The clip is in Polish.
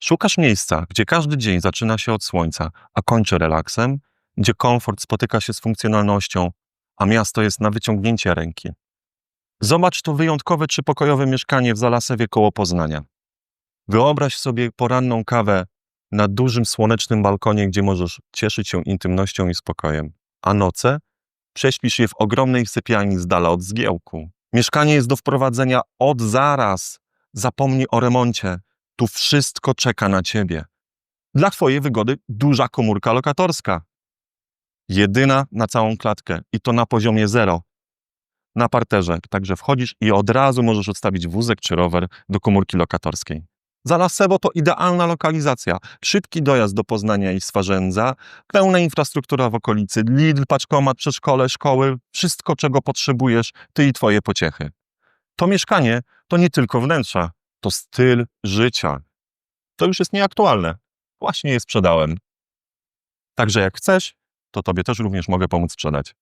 Szukasz miejsca, gdzie każdy dzień zaczyna się od słońca, a kończy relaksem, gdzie komfort spotyka się z funkcjonalnością, a miasto jest na wyciągnięcie ręki. Zobacz to wyjątkowe trzypokojowe mieszkanie w Zalasewie koło Poznania. Wyobraź sobie poranną kawę na dużym słonecznym balkonie, gdzie możesz cieszyć się intymnością i spokojem, a noce prześpisz je w ogromnej sypialni z dala od zgiełku. Mieszkanie jest do wprowadzenia od zaraz. Zapomnij o remoncie. Tu wszystko czeka na ciebie. Dla twojej wygody duża komórka lokatorska. Jedyna na całą klatkę i to na poziomie zero. Na parterze. Także wchodzisz i od razu możesz odstawić wózek czy rower do komórki lokatorskiej. Zalasebo to idealna lokalizacja. Szybki dojazd do Poznania i Swarzędza, pełna infrastruktura w okolicy, Lidl, paczkomat, przedszkole, szkoły, wszystko czego potrzebujesz, ty i twoje pociechy. To mieszkanie to nie tylko wnętrza, to styl życia. To już jest nieaktualne. Właśnie je sprzedałem. Także jak chcesz, to tobie też również mogę pomóc sprzedać.